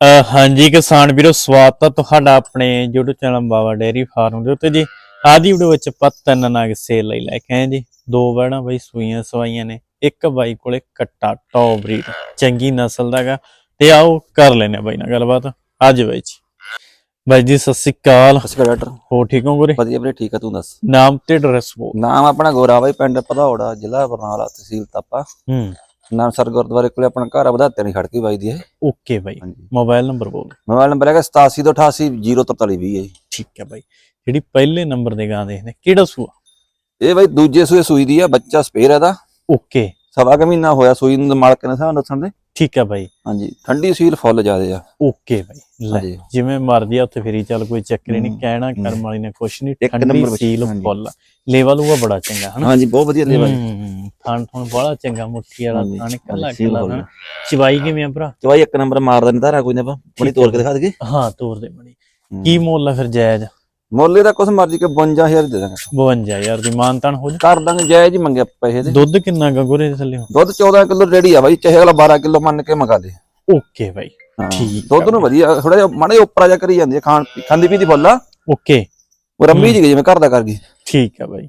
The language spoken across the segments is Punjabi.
ਹਾਂਜੀ ਕਿਸਾਨ ਵੀਰੋ ਸਵਾਗਤ ਹੈ ਤੁਹਾਡਾ ਆਪਣੇ YouTube channel Baba dairy farm ਦੇ ਉੱਤੇ ਜੀ। ਆਦੀ ਵੀਡੀਓ ਵਿੱਚ ਆਪਾਂ ਤਿੰਨ ਨਗ ਸੇਲ ਲਈ ਲੈ ਕੇ ਆਏ ਜੀ। ਦੋ ਵੜਾਂ ਬਈ ਸੂਈਆਂ ਸਵਾਈਆਂ ਨੇ ਇੱਕ ਬਾਈ ਕੋਲੇ ਕੱਟਾ ਟੌਪ ਬਰੀਡ ਚੰਗੀ ਨਸਲ ਦਾਗਾ ਤੇ ਆਓ ਕਰ ਲੈਨੇ ਬਾਈ ਨਾਲ ਗੱਲਬਾਤ ਅੱਜ ਬਾਈ ਜੀ। ਬਾਈ ਜੀ ਸਤਿ ਸ਼੍ਰੀ ਅਕਾਲ। ਅਸਕਰ ਡਾਕਟਰ। ਹੋ ਠੀਕ ਹੋ ਗੁਰੇ? ਵਧੀਆ ਵੀਰੇ ਠੀਕ ਆ ਤੂੰ ਦੱਸ? ਨਾਮ ਤੇ ਐਡਰੈਸ ਬੋਲ। ਨਾਮ ਆਪਣਾ ਗੋਰਾ ਬਾਈ ਪਿੰਡ ਪਧੌੜਾ ਜ਼ਿਲ੍ਹਾ ਬਰਨਾਲਾ ਤਹਿਸੀਲ ਤਾਪਾ। ਹੂੰ। ਨਾਮ ਸਰ ਗੁਰਦੁਆਰੇ ਕੋਲੇ ਆਪਣਾ ਘਰ ਆ ਵਧਾਤੇ ਨਹੀਂ ਖੜਕੀ ਬਾਈ ਦੀ ਇਹ ਓਕੇ ਬਾਈ ਹਾਂਜੀ। ਮੋਬਾਈਲ ਨੰਬਰ ਬੋਲ। ਮੋਬਾਈਲ ਨੰਬਰ ਹੈਗਾ 8788 04320 ਹੈ ਜੀ। ਠੀਕ ਹੈ ਬਾਈ ਜਿਹੜੀ ਪਹਿਲੇ ਨੰਬਰ ਦੇ ਗਾਂ ਦੇਖਦੇ ਕਿਹੜਾ ਸੂਆ? ਇਹ ਬਾਈ ਦੂਜੇ ਸੂਏ ਸੂਈ ਦੀ ਆ ਬੱਚਾ ਸਪੇਅਰ ਇਹਦਾ। ਓਕੇ। ਸਵਾ ਕੁ ਮਹੀਨਾ ਹੋਇਆ ਸੂਈ ਨੂੰ ਮਾਲਕ ਨੇ ਸਾਹ ਦੱਸਣ ਦੇ। ਠੀਕ ਹੈ ਬਾਈ। ਹਾਂਜੀ ਠੰਡੀ ਸੀਲ ਫੁੱਲ ਜ਼ਿਆਦੇ ਆ। ਓਕੇ ਬਾਈ ਲੈ ਜਿਵੇਂ ਮਰਜ਼ੀ ਆ ਉੱਥੇ ਫੇਰੀ ਚੱਲ ਕੋਈ ਚੱਕਰ ਨਹੀਂ ਕਹਿਣਾ। ਕਰਮ ਵਾਲੀ ਨੇ ਕੁਛ ਨਹੀਂ ਠੰਡੀ ਸੀਲ। ਫੁੱਲ। ਲੈਵਲ ਉਹ ਬੜਾ ਚੰਗਾ ਹਨਾ? ਹਾਂਜੀ ਬਹੁਤ ਵਧੀਆ ਲੇਵਾ। ਹਮ, ਥਣ ਥਣ ਬੜਾ ਚੰਗਾ ਮੁੱਠੀ ਵਾਲਾ ਥਣ ਕੱਲਾ ਕੱਲਾ ਚਵਾਈ ਕਿਵੇਂ ਆ ਭਰਾ? ਚਵਾਈ ਇੱਕ ਨੰਬਰ ਮਾਰਦਾ ਨਹੀਂ ਤਾਰਾ ਕੋਈ ਨਾ ਬੜੀ ਤੋੜ ਕੇ ਦਿਖਾ ਦੇਗੇ ਹਾਂ ਤੋਰ ਦੇ ਬਣੀ। ਕੀ ਮੁੱਲ ਆ ਫਿਰ ਜਾਇਜ਼? ਮੁੱਲ ਇਹਦਾ ਕੁਛ ਮਰਜ਼ੀ ਕੇ 52000 ਦੇ ਦਾਂਗੇ। 52000 ਦੀ ਮਾਨਤਾਨ ਹੋ ਜਾ। ਕਰ ਦਾਂਗੇ ਜਾਇਜ਼ ਹੀ ਮੰਗਿਆ ਪੈਸੇ ਦੇ ਦੁੱਧ ਕਿੰਨਾ ਗਾ ਗੁਰੇ ਦੇ ਥੱਲੇ? ਦੁੱਧ 14 ਕਿਲੋ ਰੈਡੀ ਆ ਬਾਈ ਚਾਹੇ ਅਗਲਾ 12 ਕਿਲੋ ਮੰਨ ਕੇ ਮੰਗਾ ਦੇ ਓਕੇ ਬਾਈ ਠੀਕ ਦੁੱਧ ਨੂੰ ਵਧੀਆ ਥੋੜਾ ਜਿਹਾ ਮਾੜਾ ਉੱਪਰ ਆ ਜਾ ਕਰੀ ਜਾਂਦੀ ਖਾਣ ਖਾਂਦੀ ਪੀਂਦੀ ਫੁੱਲ ਓਕੇ। ਉਹ ਰੰਮੀ ਜੀ ਜਿਵੇਂ ਘਰ ਦਾ ਕਰ ਗਈ। ਠੀਕ ਆ ਬਾਈ।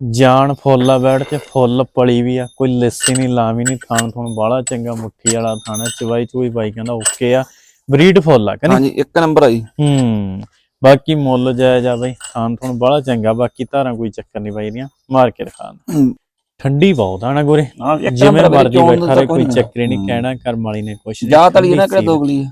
ਜਾਨ ਫੁੱਲ ਆ ਬੈਠ ਤੇ ਫੁੱਲ ਪਲੀ ਵੀ ਆ ਕੋਈ ਲੱਸੀ ਨਹੀਂ ਲਾਵੀ ਨਹੀਂ ਥਣ ਥਣ ਬਾਲਾ ਚੰਗਾ ਮੁੱਠੀ ਵਾਲਾ ਥਾਣਾ ਚਵਾਈ ਚੂਈ ਬਾਈ ਕਹਿੰਦਾ ਓਕੇ ਆ। ਬਰੀਡ ਫੁੱਲ ਆ ਕਹਿੰਦੇ ਹਾਂਜੀ ਇੱਕ ਨੰਬਰ ਆਈ ਹੂੰ। ਬਾਕੀ ਮੁੱਲ ਜਾਇਜ਼ ਆ ਬਾਈ ਥਣ ਥਣ ਬਾਲਾ ਚੰਗਾ ਬਾਕੀ ਧਾਰਾਂ ਕੋਈ ਚੱਕਰ ਨਹੀਂ ਬਾਈ ਦੀਆਂ ਮਾਰ ਕੇ ਰਖਾ ਠੰਡੀ ਬਹੁਤ ਆ ਨਾ ਗੋਰੇ ਜਿਵੇਂ ਮਰਜ਼ੀ ਬੈਠਾ ਰਹੇ ਕੋਈ ਚੱਕਰ ਨਹੀਂ ਕਹਿਣਾ ਕਰਮ ਵਾਲੀ ਨੇ ਕੁਛ ਨੀ, ਜਾ ਤਲੀ ਨਾ ਕਿਹੜਾ। ਦੋਗਲੀ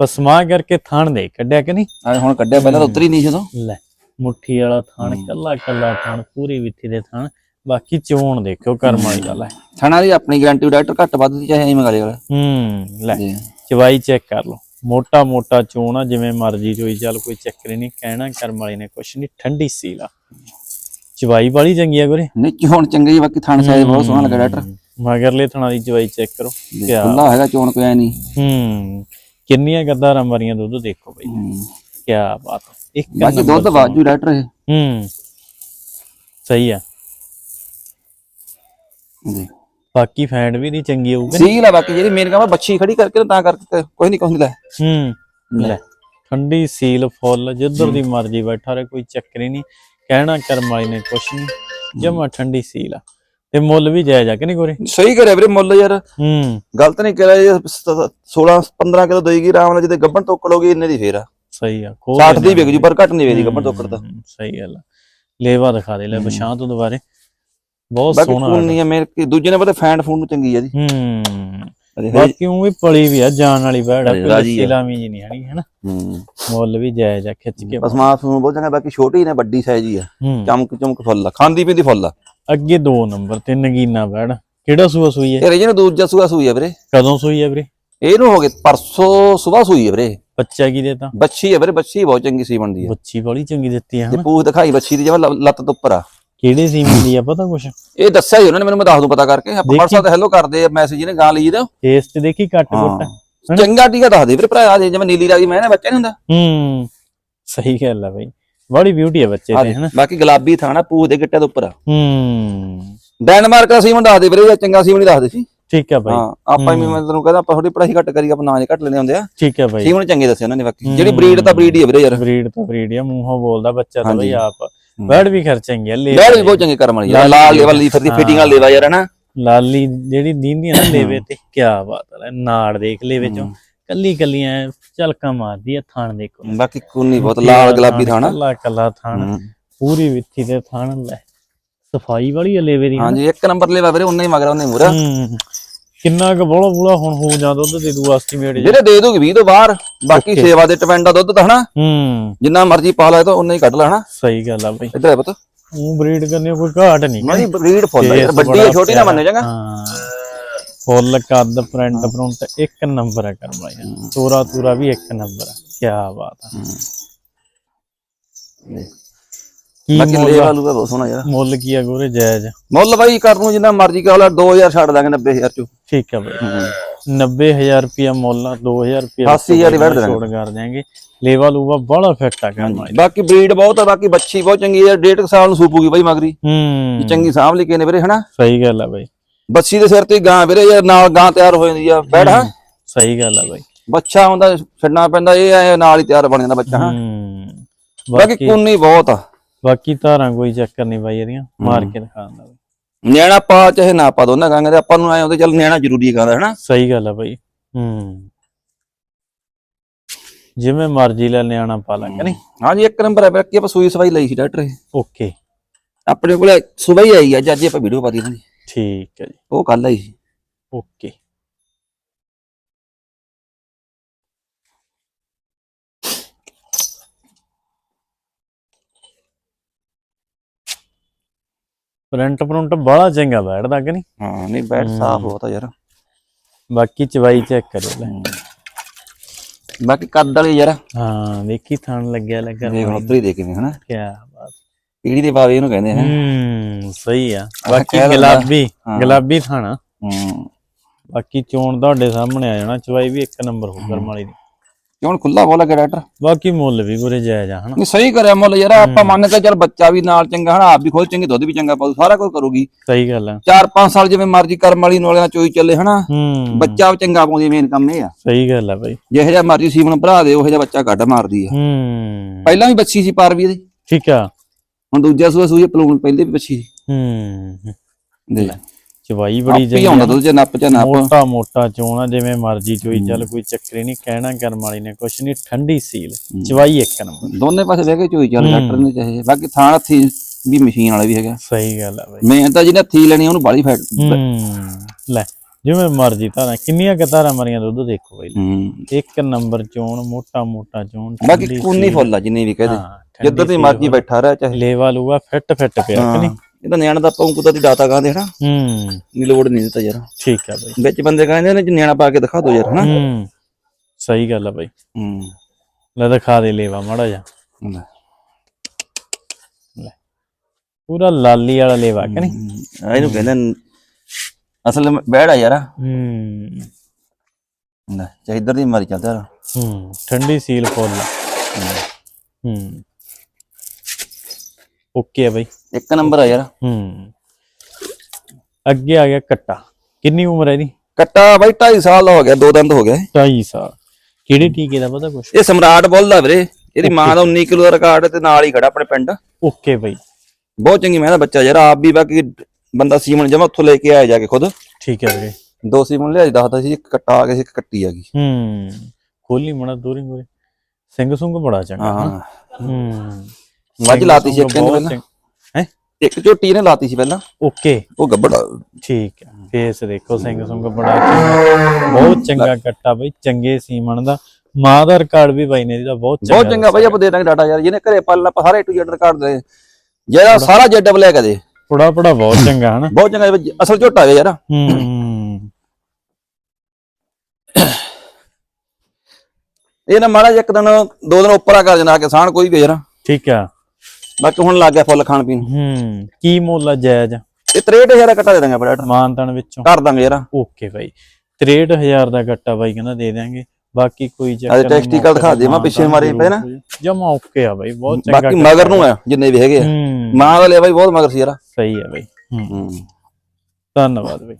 ਪਸਮਾ ਕਰਕੇ ਥਣ ਦੇ ਕੱਢਿਆ ਕਿ ਨਹੀਂ? ਹੁਣ ਕੱਢਿਆ ਪਹਿਲਾਂ ਤਾਂ ਉਤਰੀ ਨਹੀਂ ਜਦੋਂ ਲੈ ਮੁੱਠੀ ਵਾਲਾ ਥਣ। ਕੱਲਾ ਕੱਲਾ ਥਣ ਪੂਰੀ ਵਿੱਥੀ ਦੇ ਥਣ ਬਾਕੀ ਚੋਣ ਦੇਖਿਓ ਕਰਮ ਵਾਲੀ ਗੱਲ ਹੈ। ਥਣਾ ਦੀ ਆਪਣੀ ਗਾਰੰਟੀ ਡਾਕਟਰ ਘੱਟ ਵੱਧ ਦੀ ਚਾਹੇ ਐਂ ਮੰਗਾ ਲਿਆ ਹੂੰ ਲੈ ਚਵਾਈ ਚੈੱਕ ਕਰ ਲਓ। ਮੋਟਾ ਮੋਟਾ ਚੋਣ ਆ ਜਿਵੇਂ ਮਰਜ਼ੀ ਚੋਈ ਚੱਲ ਕੋਈ ਚੱਕਰ ਨਹੀਂ ਕਹਿਣਾ ਕਰਮ ਵਾਲੀ ਨੇ ਕੁਛ ਨਹੀਂ ਠੰਡੀ ਸੀਲ ਆ। ਚਵਾਈ ਵਾਲੀ ਚੰਗੀ ਆ ਗੁਰੇ? ਨਹੀਂ ਹੁਣ ਚੰਗੀ ਬਾਕੀ ਥਣ ਸਾਈਜ਼ ਬਹੁਤ ਸੋਹਣਾ ਲੱਗਾ ਡਾਕਟਰ। ਮਗਰਲੇ ਥਣਾ ਦੀ ਚਵਾਈ ਚੈੱਕ ਕਰੋ ਕਿਆ ਖੁੱਲਾ ਹੈਗਾ ਚੋਣ ਕੋਈ ਨਹੀਂ। ਹੂੰ ਕਿੰਨੀਆਂ ਗੱਦਾਰਾਂ ਮਰੀਆਂ ਦੁੱਧ ਦੇਖੋ ਬਈ। ਹੂੰ। ਕੀ ਬਾਤ। ਇੱਕ ਬਾਕੀ ਦੁੱਧ ਵਾਜੂ ਡਾਕਟਰ ਹੂੰ ਸਹੀ ਆ। ਜੀ ਬਾਕੀ ਫੈਂਡ ਵੀ ਨਹੀਂ ਚੰਗੀ ਹੋਊਗੀ ਸੀਲ ਆ ਬਾਕੀ ਜਿਹੜੀ ਮੇਨ ਆ ਬੱਚੀ ਖੜੀ ਕਰਕੇ ਤਾਂ ਕਰਕੇ ਕੋਈ ਨਹੀਂ ਕੋਈ ਲੈ। ਹੂੰ ਲੈ। ਠੰਡੀ ਸੀਲ ਫੁੱਲ ਜਿੱਧਰ ਦੀ ਮਰਜ਼ੀ ਬੈਠਾ ਰਹੇ ਕੋਈ ਚੱਕਰ ਹੀ ਨਹੀਂ। ਕਹਿਣਾ ਕਰਮ ਵਾਲੀ ਨੇ ਕੁਛ ਨਹੀਂ। ਜਮਾ ਠੰਡੀ ਸੀਲ ਆ। ਤੇ ਮੁੱਲ ਵੀ ਜਾਇਜ਼ ਆ ਕਿ ਨਹੀਂ ਗੋਰੇ? ਸਹੀ ਕਰਿਆ ਵੀਰੇ ਮੁੱਲ ਯਾਰ। ਹੂੰ। ਗਲਤ ਨਹੀਂ ਕਰਿਆ ਇਹ 16 15 ਕਿਲੋ ਦੇਈਗੀ ਆਰਾਮ ਨਾਲ ਜਿਹਦੇ ਗੱਬਣ ਤੋਕੜੋਗੀ ਇੰਨੇ ਦੀ ਫੇਰ ਆ। ਸਹੀ ਆ ਖੋਲ 60 ਦੀ। ਵਿਕ ਜੂ ਪਰ ਘੱਟ ਨਹੀਂ ਵੇਦੀ ਗੱਬਣ ਤੋਕੜ ਦਾ ਹੂੰ, ਸਹੀ ਗੱਲ ਆ। ਲੇਵਾ ਦਿਖਾ ਦੇ ਲੈ। ਬਸ਼ਾਂ ਤੋਂ ਦੁਬਾਰੇ। ਬਹੁਤ ਬਾਕੀ ਸੋਹਣਾ ਕੂਨ ਨਹੀਂ ਆ ਮੇਰੇ ਕਿ ਦੂਜੇ ਨੇ ਪਤਾ ਫੈਂਡ ਫੂਨ ਨੂੰ ਚੰਗੀ ਆ ਜੀ। ਹੂੰ ਅਜੇ ਬਾਕੀ ਉਹ ਵੀ ਪਲੀ ਵੀ ਆ ਜਾਣ ਵਾਲੀ ਬੈੜ ਆ ਕੋਈ ਰਾਜੀ ਆ। ਸਿਲਾਮੀ ਜੀ ਨਹੀਂ ਹਣੀ ਹਨਾ? ਹੂੰ। ਮੁੱਲ ਵੀ ਜਾਇਜ਼ ਆ ਖਿੱਚ ਕੇ ਬਸ ਮਾਸ ਨੂੰ ਬਹੁਤ ਚੰਗਾ ਬਾਕੀ ਛੋਟੀ ਨੇ ਵੱਡੀ ਸਾਈਜ਼ ਹੀ ਆ। ਹੂੰ। ਚਮਕ ਚਮਕ ਫੁੱਲ ਆ ਖਾਂਦੀ ਪੀਂਦੀ ਫੁੱਲ ਆ। ਅੱਗੇ ਦੋ ਨੰਬਰ ਤੇ ਨਗੀਨਾ ਬੈੜ ਕਿਹੜਾ ਸੂਆ ਸੂਈ ਹੈ? ਇਹ ਰਜਨ ਦੂਜਾ ਸੂਆ ਸੂਈ ਆ ਵੀਰੇ। ਕਦੋਂ ਸੂਈ ਹੈ ਵੀਰੇ? ਇਹਨੂੰ ਹੋ ਗਏ ਪਰਸੋਂ ਸਵੇਰ ਸੂਈ ਆ ਵੀਰੇ। ਬੱਚਾ ਕੀ ਦੇਤਾ? ਬੱਚੀ ਆ ਵੀਰੇ ਬੱਚੀ ਬਹੁਤ ਚੰਗੀ ਸੀ ਬਣਦੀ ਆ। ਬੱਚੀ ਵਾਲੀ ਚੰਗੀ ਦਿੱਤੀ ਹੈ ਜੇ ਹਨਾ? ਪੂਛ ਦਿਖਾਈ ਬੱਚੀ ਦੀ ਜਿਵੇਂ ਲ- ਲੱਤ ਤੋਂ ਉੱਪਰ ਆ। ਕਿਹੜੇ ਸੀਮਨ ਦੀ ਆ ਪਤਾ ਕੁਛ? ਇਹ ਦੱਸਿਆ ਹੀ ਉਹਨਾਂ ਨੇ ਮੈਨੂੰ ਮੈਂ ਦੱਸ ਦੂੰ ਪਤਾ ਕਰਕੇ। ਆਪਾਂ। WhatsApp ਤੇ ਹੈਲੋ ਕਰਦੇ ਆ ਮੈਸੇਜ ਨੇ ਗਾਂ ਲਈ ਦਾ ਫੇਸ ਤੇ ਦੇਖੀ ਕੱਟ ਕੁੱਟ ਹਾਂ। ਚੰਗਾ ਟੀਕਾ ਦੱਸ ਦੇ ਵੀਰੇ ਭਰਾ ਆ ਜੇ ਜਿਵੇਂ ਨੀਲੀ ਰਾਜੀ ਮੈਂ ਨਾ ਬੱਚਾ ਨਹੀਂ ਹੁੰਦਾ। ਹੂੰ ਸਹੀ ਗੱਲ ਆ ਬਈ। ਬੜੀ ਬਿਊਟੀ ਆ ਬੱਚੇ ਦੇ। ਹਨਾ? ਬਾਕੀ ਗੁਲਾਬੀ ਥਾਣਾ ਪੂਛ ਦੇ ਗਿੱਟੇ ਦੇ ਉੱਪਰ ਆ। ਹੂੰ। ਡੈਨਮਾਰਕ ਦਾ ਸੀਮਨ ਦੱਸ ਦੇ ਵੀਰੇ ਚੰਗਾ ਸੀਮਨ ਹੀ ਦੱਸ ਦੇ ਸੀ। ਠੀਕ ਆ ਬਾਈ। ਹਾਂ ਆਪਾਂ ਹੀ। ਮੈਂ ਤੈਨੂੰ ਕਹਿੰਦਾ ਆਪਾਂ ਥੋੜੀ ਪੜਾਈ ਘੱਟ ਕਰੀ ਆਪਾਂ ਨਾਂ ਜੇ ਘੱਟ ਲੈਂਦੇ ਹੁੰਦੇ ਆ। ਠੀਕ ਆ ਬਾਈ। ਸੀਮਨ ਚੰਗੇ ਦੱਸੇ ਉਹਨਾਂ ਨੇ ਬਾਕੀ। ਹੂੰ। ਜਿਹੜੀ ਬਰੀਡ ਤਾਂ ਬਰੀਡ ਹੀ ਆ ਵੀਰੇ ਯਾਰ। ਬਰੀਡ ਤਾਂ ਬਰੀਡ ਆ ਮੂੰਹੋਂ ਬੋਲਦਾ ਬੱਚਾ ਤਾਂ ਬਈ। ਆਪ। ਬੈੜ ਵੀ ਖਰਚेंगे ਲੈ ਵੀ ਬਹੁਤ ਚੰਗੇ ਕਰਮ ਵਾਲੀ ਯਾਰ ਲਾਲ ਲੇਵਾ। ਲੈਵਲ ਦੀ ਫਿਰਦੀ ਫਿਟਿੰਗ ਵਾਲਾ ਲੇਵਾ ਯਾਰ ਹਨਾ? ਲਾਲੀ ਜਿਹੜੀ ਦੀਂਦੀ ਨਾ ਲੇਵੇ ਤੇ ਕੀ ਬਾਤ ਆ ਨਾੜ ਦੇਖ ਲੇਵੇ ਚੋਂ। ਕੱਲੀ ਕੱਲੀ ਐ ਝਲਕਾਂ ਮਾਰਦੀ ਆ ਥਾਣ ਦੇਖੋ ਬਾਕੀ ਕੁੰਨੀ ਬਹੁਤ ਲਾਲ ਗੁਲਾਬੀ ਥਾਣਾ ਕੱਲਾ ਕੱਲਾ ਥਾਣ ਪੂਰੀ ਵਿੱਥੀ ਤੇ ਥਾਣ ਲੈ। ਸਫ਼ਾਈ ਵਾਲੀ ਲੇਵੇ ਦੀ। ਹਾਂਜੀ ਇੱਕ ਨੰਬਰ ਲੇਵਾ ਵੀਰੇ ਉਹਨੇ ਹੀ ਮਗਰ ਉਹਨੇ ਮੂਰਾ ਹੂੰ। ਕਿੰਨਾ ਕੁ ਬੋਲਾ ਬੋਲਾ ਹੁਣ ਹੋ ਜਾ ਦੁੱਧ ਦੇ ਦੂ ਐਸਟੀਮੇਟ ਜੀ। ਜਿਹੜੇ ਦੇ ਦੂਗੀ 20 ਤੋਂ ਬਾਹਰ ਬਾਕੀ Okay. ਸੇਵਾ ਦੇ ਡਿਪੈਂਡ ਆ ਦੁੱਧ ਤਾਂ ਹਨਾ? ਹੂੰ। ਜਿੰਨਾ ਮਰਜ਼ੀ ਪਾ ਲੈ ਤਾਂ ਉਹਨੇ ਹੀ ਕੱਢ ਲੈਣਾ ਸਹੀ ਗੱਲ ਆ ਬਈ। ਇੱਧਰ ਹੈ ਪੁੱਤ। ਉਹ ਬਰੀਡ ਕਰਨੀ ਕੋਈ ਘਾਟ ਨਹੀਂ। ਨਹੀਂ ਬਰੀਡ ਫੁੱਲ ਆ ਯਾਰ ਵੱਡੀ ਆ ਛੋਟੀ ਨਾ। ਮੰਨੋ ਚੰਗਾ। ਹਾਂ। ਫੁੱਲ ਕੱਦ ਪ੍ਰਿੰਟ ਪ੍ਰਿੰਟ ਇੱਕ ਨੰਬਰ ਹੈ ਕਰਮ ਵਾਲਾ ਤੋਰਾ ਤੂਰਾ ਵੀ ਇੱਕ ਨੰਬਰ ਹੈ ਕੀ ਬਾਤ ਆ। ਕੀ ਬਾਕੀ ਮੁੱਲ ਲੇਵਾ ਲੂਗਾ ਬਹੁਤ ਸੋਹਣਾ ਯਾਰ। ਮੁੱਲ ਕੀ ਆ ਗੋਰੇ ਜਾਇਜ਼ ਮੁੱਲ ਬਾਈ ਕਰ ਨੂੰ ਜਿੰਨਾ ਮਰਜ਼ੀ ਕਰਾ ਲੈ 2000 ਛੱਡ ਦਾਂਗੇ 90000 ਚੋਂ। ਠੀਕ ਹੈ। ਬਈ 90000 ਰੁਪਿਆ ਮੁੱਲ ਆ 2000 ਰੁਪਿਆ 80,000 ਦੀ ਵੱਢ ਦੇਣਾ। ਛੋੜ ਕਰ ਦਿਆਂਗੇ। ਲੇਵਾ ਲੂਵਾ ਬੜਾ ਫਿੱਟ ਆ ਵਾਲੀ ਬਾਕੀ ਬਰੀਡ ਬਹੁਤ ਆ ਬਾਕੀ ਬੱਚੀ ਬਹੁਤ ਚੰਗੀ ਆ ਡੇਢ ਕੁ ਸਾਲ ਨੂੰ ਸੂਪੂਗੀ ਬਾਈ ਮਗਰੀ। ਹੂੰ। ਚੰਗੀ ਸਾਂਭ ਲਈ ਨੇ ਵੀਰੇ ਹਨਾ? ਸਹੀ ਗੱਲ ਆ ਬਈ। ਬੱਚੀ ਦੇ ਸਿਰ ਤੇ ਗਾਂ ਵੀਰੇ ਯਾਰ ਨਾਲ ਗਾਂ ਤਿਆਰ ਹੋ ਜਾਂਦੀ ਆ। ਬੈਠ ਹਾਂ ਸਹੀ ਗੱਲ ਆ ਬਈ। ਬੱਚਾ ਹੁੰਦਾ ਛੱਡਣਾ ਪੈਂਦਾ ਇਹ ਐ ਨਾਲ ਹੀ ਤਿਆਰ ਬਣ ਜਾਂਦਾ ਬੱਚਾ ਹਾਂ। ਹੂੰ। ਬਾਕੀ ਬਾਕੀ ਕੁੰਨੀ ਬਹੁਤ ਆ। ਬਾਕੀ ਧਾਰਾਂ ਕੋਈ ਚੱਕਰ ਨਹੀਂ ਬਾਈ ਇਹਦੀਆਂ ਮਾਰ ਕੇ ਦਿਖਾਉਂਦਾ ਬਈ ਨਿਆਣਾ ਪਾ ਚਾਹੇ ਨਾ ਪਾ ਦੋਨਾਂ ਗਾਂਗੇ ਤੇ ਆਪਾਂ ਨੂੰ ਐ ਹੁੰਦੇ ਚੱਲ ਨਿਆਣਾ ਜ਼ਰੂਰੀ ਗਾਂਦਾ ਹੈਨਾ? ਸਹੀ ਗੱਲ ਆ ਬਾਈ। ਹੂੰ। ਜਿਵੇਂ ਮਰਜ਼ੀ ਲੈ ਨਿਆਣਾ ਪਾ ਲਾ ਕਿ ਨਹੀਂ? ਹਾਂਜੀ ਇੱਕ ਨੰਬਰ ਹੈ ਬਾਕੀ ਆਪਾਂ ਸੂਈ ਸਵਾਈ ਲਈ ਸੀ ਡਾਕਟਰ ਇਹ। ਓਕੇ। ਆਪਣੇ ਕੋਲੇ ਸਵੇਰ ਹੀ ਆਈ ਅੱਜ ਅੱਜ ਆਪਾਂ ਵੀਡੀਓ ਪਾਤੀ ਇਹਨਾਂ ਦੀ। ਠੀਕ ਹੈ ਜੀ। ਉਹ ਕੱਲ ਆਈ ਸੀ। ਓਕੇ। ਪ੍ਰਿੰਟ ਪ੍ਰਿੰਟ ਬੜਾ ਚੰਗਾ ਬੈਠਦਾ ਕਿ ਨਹੀਂ? ਹਾਂ ਨਹੀਂ ਬੈਠ ਸਾਫ਼ ਬਹੁਤ ਆ ਯਾਰ। ਬਾਕੀ ਚਵਾਈ ਚੈੱਕ ਕਰਿਓ ਲੈ। ਬਾਕੀ ਕੱਦ ਵਾਲੀ ਯਾਰ। ਹਾਂ ਵੇਖੀ ਥਣ ਲੱਗਿਆ ਲੱਗਾ ਦੇਖ ਉੱਧਰ ਹੀ ਦੇ ਕਿਵੇਂ ਹਨਾ? ਕੀ ਬਾਤ। ਪੀੜੀ ਦੇ ਬਾਵੇ ਇਹਨੂੰ ਕਹਿੰਦੇ ਆ ਹੂੰ? ਸਹੀ ਆ। ਬਾਕੀ। ਗੁਲਾਬੀ। ਗੁਲਾਬੀ ਥਾਣਾ। ਹੂੰ। ਬਾਕੀ ਚੋਣ ਤੁਹਾਡੇ ਸਾਹਮਣੇ ਆ ਜਾਣਾ ਚਵਾਈ ਵੀ ਇੱਕ ਨੰਬਰ ਹੋ ਕਰਮ ਵਾਲੀ ਦੀ। ਤੇ ਹੁਣ ਖੁੱਲਾ ਬੋਲ ਲੱਗਾ ਡਾਕਟਰ। ਬਾਕੀ ਮੁੱਲ ਵੀ ਬੁਰੇ ਜਾਇਜ਼ ਆ ਹਨਾ। ਨਹੀਂ ਸਹੀ ਕਰਿਆ ਮੁੱਲ ਯਾਰ ਆਪਾਂ ਮੰਨ ਕੇ ਚੱਲ ਬੱਚਾ ਵੀ ਨਾਲ ਚੰਗਾ ਹਨਾ ਆਪ ਵੀ ਖੁਦ ਚੰਗੇ ਦੁੱਧ ਵੀ ਚੰਗਾ ਪਾਉ ਸਾਰਾ ਕੁਝ ਕਰੂਗੀ। ਸਹੀ ਗੱਲ ਆ। 4-5 ਸਾਲ ਜਿਵੇਂ ਮਰਜ਼ੀ ਕਰਮ ਵਾਲੀ ਨੋਲੇ ਨਾਲ ਚੋਈ ਚੱਲੇ ਹਨਾ। ਬੱਚਾ ਵੀ ਚੰਗਾ ਪਾਉਂਦੀ ਮੇਨ ਕੰਮ ਇਹ ਆ। ਸਹੀ ਗੱਲ ਆ ਬਾਈ। ਜਿਹੋ ਜਿਹਾ ਮਰਜ਼ੀ ਸੀਮਨ ਭਰਾ ਦੇ ਉਹੋ ਜਿਹਾ ਬੱਚਾ ਕੱਢ ਮਾਰਦੀ ਆ। ਹੂੰ। ਪਹਿਲਾਂ ਵੀ ਬੱਚੀ ਸੀ ਪਾਰ ਵੀ ਇਹਦੀ। ਠੀਕ ਆ। ਹੁਣ ਦੂਜਾ ਸੂਆ ਸੂਈ ਪਲੂਣ ਪਹਿਲੇ ਵੀ ਬੱਚੀ ਸੀ। ਹੂੰ। ਦੇ ਚਵਾਈ ਬੜੀ ਆਪੀ ਆਉਂਦਾ ਦੁੱਧ ਚ ਨੱਪ ਚ ਨੱਪ। ਮੋਟਾ ਮੋਟਾ ਚੋਣਾ ਜਿਵੇਂ ਮਰਜ਼ੀ ਚੋਈ ਚੱਲ ਕੋਈ ਚੱਕਰ ਨਹੀਂ ਕਹਿਣਾ ਕਰਮ ਵਾਲੀ ਨੇ ਕੁਛ ਨਹੀਂ ਠੰਡੀ ਸੀਲ ਚਵਾਈ ਇੱਕ ਨੰਬਰ ਦੋਨੇ ਪਾਸੇ ਬਹਿ ਕੇ ਚੋਈ ਚੱਲ ਡਾਕਟਰ ਨੇ ਚਾਹੇ ਬਾਕੀ ਥਾਣ ਹੱਥੀ ਵੀ ਮਸ਼ੀਨ ਵਾਲਾ ਵੀ ਹੈਗਾ ਸਹੀ ਗੱਲ ਆ ਬਾਈ। ਮੈਂ ਤਾਂ ਜਿਹਨੇ ਹੱਥੀ ਲੈਣੀ ਉਹਨੂੰ ਬਾਲੀ ਫੈਟ ਲੈ ਜਿਵੇਂ ਮਰਜ਼ੀ ਧਾਰਾਂ ਕਿੰਨੀਆਂ ਕੁ ਧਾਰਾਂ ਮਰੀਆਂ ਦੁੱਧ ਦੇਖੋ ਬਾਈ ਇੱਕ ਨੰਬਰ ਚੋਣ ਮੋਟਾ ਮੋਟਾ ਚੋਣ ਬਾਕੀ ਕੁੰਨੀ। ਫੁੱਲ ਆ ਜਿੰਨੇ ਵੀ ਕਹਦੇ ਹਾਂ, ਜਿੱਧਰ ਦੀ ਠੰਡੀ ਮਰਜ਼ੀ ਬੈਠਾ ਰਹਿ ਚਾਹੇ। ਲੇਵਾ ਲੂਗਾ ਫਿੱਟ ਫਿੱਟ ਪਿਆ ਕਿ ਨਹੀਂ? ਇਹ ਤਾਂ ਨਿਆਣਾ ਦਾ ਪਾਉਂ ਕੁਦਾ ਦੀ ਡਾਟਾ ਕਹਿੰਦੇ ਹਨਾ ਹੂੰ। ਨੀ ਲੋੜ ਨਹੀਂ ਦਿੱਤਾ ਯਾਰ। ਠੀਕ ਆ ਬਾਈ। ਵਿੱਚ ਬੰਦੇ ਕਹਿੰਦੇ ਨੇ ਜੀ ਨਿਆਣਾ ਪਾ ਕੇ ਦਿਖਾ ਦਿਓ ਯਾਰ ਹਨਾ। ਹੂੰ। ਸਹੀ ਗੱਲ ਆ ਬਾਈ। ਹੂੰ। ਲੈ ਦਿਖਾ ਦੇ ਲੇਵਾ ਮਾੜਾ ਜਾ ਲੈ। ਪੂਰਾ ਲਾਲੀ ਵਾਲਾ ਲੇਵਾ ਕਿ ਨਹੀਂ? ਆ ਇਹਨੂੰ ਕਹਿੰਦੇ ਨੇ- ਅਸਲ ਵਿੱਚ ਬਹਿੜਾ ਯਾਰ। ਹੂੰ। ਲੈ ਚਾਹੇ ਇੱਧਰ ਦੀ ਮਾਰੀ ਚੱਲਦਾ ਯਾਰ ਹੂੰ। ਠੰਡੀ ਸੀਲ ਫੁੱਲ ਹੂੰ। ਓਕੇ ਆ ਬਾਈ। ਇੱਕ ਨੰਬਰ ਆ ਯਾਰ। ਹੂੰ। ਅੱਗੇ ਆ ਗਿਆ ਕੱਟਾ। ਕਿੰਨੀ ਉਮਰ ਹੈ ਇਹਦੀ? ਕੱਟਾ ਬਾਈ 2.5 ਸਾਲ ਦਾ ਹੋ ਗਿਆ ਦੋ ਦੰਦ ਹੋ ਗਏ। 2.5 ਸਾਲ। ਕਿਹੜੇ ਟੀਕੇ ਦਾ ਪਤਾ ਕੁਛ? ਇਹ ਸਮਰਾਟ ਬੋਲਦਾ ਵੀਰੇ। ਇਹਦੀ ਮਾਂ ਦਾ 19 ਕਿਲੋ ਦਾ ਰਿਕਾਰਡ ਤੇ ਨਾਲ ਹੀ ਖੜਾ ਆਪਣੇ ਪਿੰਡ। ਓਕੇ ਬਾਈ। ਬਹੁਤ ਚੰਗੀ ਮੈਂ ਦਾ ਬੱਚਾ ਯਾਰ ਆਪ ਵੀ ਬਾਕੀ ਬੰਦਾ ਸੀਮਨ ਜਮਾ ਉੱਥੋਂ ਲੈ ਕੇ ਆਇਆ ਜਾ ਕੇ ਖੁਦ। ਠੀਕ ਹੈ ਵੀਰੇ। ਦੋ ਸੀਮਨ ਲਿਆ ਦੱਸਦਾ ਸੀ ਇੱਕ ਕੱਟਾ ਆ ਗਿਆ ਸੀ ਇੱਕ ਕੱਟੀ ਆ ਗਈ। ਹੂੰ। ਖੋਲੀ ਮਣਾ ਦੂਰੀ ਗੋਰੇ ਸਿੰਘ ਸੁੰਗ ਬੜਾ ਚੰਗਾ? ਹਾਂ। ਹੂੰ। ਮੱਝ ਲਾਤੀ ਸੀ ਇੱਕ ਇਹਨੇ ਪਹਿਲਾਂ। ਹੈ? ਇੱਕ ਝੋਟੀ ਨੇ ਲਾਤੀ ਸੀ ਪਹਿਲਾਂ। ਓਕੇ। ਉਹ ਗੱਬੜਾ ਠੀਕ ਹੈ। ਫੇਸ ਦੇਖੋ ਸਿੰਘ ਸੁੰਗ ਬੜਾ ਬਹੁਤ ਚੰਗਾ ਕੱਟਾ ਬਈ ਚੰਗੇ ਸੀਮਣ ਦਾ। ਮਾਂ ਦਾ ਰਿਕਾਰਡ ਵੀ ਬਾਈ ਨੇ ਇਹਦਾ ਬਹੁਤ ਚੰਗਾ ਬਹੁਤ ਚੰਗਾ ਬਾਈ ਆਪਾਂ ਦੇ ਦਾਂਗੇ ਡਾਟਾ ਯਾਰ। ਜਿਹਨੇ ਘਰੇ ਪਾਲਣਾ ਆਪਾਂ ਸਾਰੇ ਟੂ ਜੈਡ ਰਿਕਾਰਡ ਦੇ ਜਿਹੜਾ ਸਾਰਾ ਜੈਡ ਬਲੈਕ ਹੈ ਦੇ। ਪੜਾ ਪੜਾ ਬਹੁਤ ਚੰਗਾ ਹਨਾ? ਬਹੁਤ ਚੰਗਾ ਅਸਲ ਝੋਟਾ ਹੈ ਯਾਰ। ਹੂੰ ਇਹ ਨਾ ਮਾੜਾ ਜਿਹਾ ਇੱਕ ਦਿਨ ਦੋ ਦਿਨ ਉੱਪਰ ਆ ਕਰ ਜਨਾ ਕਿਸਾਨ ਕੋਈ ਵੀ ਯਾਰ। ਠੀਕ ਆ। ਬਾਕੀ ਹੁਣ ਲੱਗ ਗਿਆ ਫੁੱਲ ਖਾਣ ਪੀਣ ਹੂੰ ਕੀ ਮੁੱਲ ਆ ਜਾਇਜ਼? ਇਹ 63000 ਦਾ ਕੱਟਾ ਦੇ ਦਾਂਗੇ ਡਾਕਟਰ। ਮਾਨਤਨ ਵਿੱਚੋਂ। ਕਰ ਦਾਂਗੇ ਯਾਰ। ਓਕੇ ਬਾਈ। 63000 ਦਾ ਗੱਟਾ ਬਾਈ ਕਹਿੰਦਾ ਦੇ ਦਿਆਂਗੇ। ਬਾਕੀ ਕੋਈ ਚੱਕਰ ਅਜੇ ਟੈਸਟੀਕਲ ਦਿਖਾ ਦੇ ਮੈਂ ਪਿੱਛੇ ਮਾਰੇ ਪਏ ਨਾ। ਜਮਾ ਓਕੇ ਆ ਬਾਈ ਬਹੁਤ ਚੰਗਾ ਬਾਕੀ ਮਗਰ ਨੂੰ ਆ ਜਿੰਨੇ ਵੀ ਹੈਗੇ ਆ। ਮਾਂ ਦਾ ਲਿਆ ਬਾਈ ਬਹੁਤ ਮਗਰ ਸੀ ਯਾਰ। ਸਹੀ ਆ ਬਾਈ। ਹੂੰ। ਧੰਨਵਾਦ ਬਾਈ।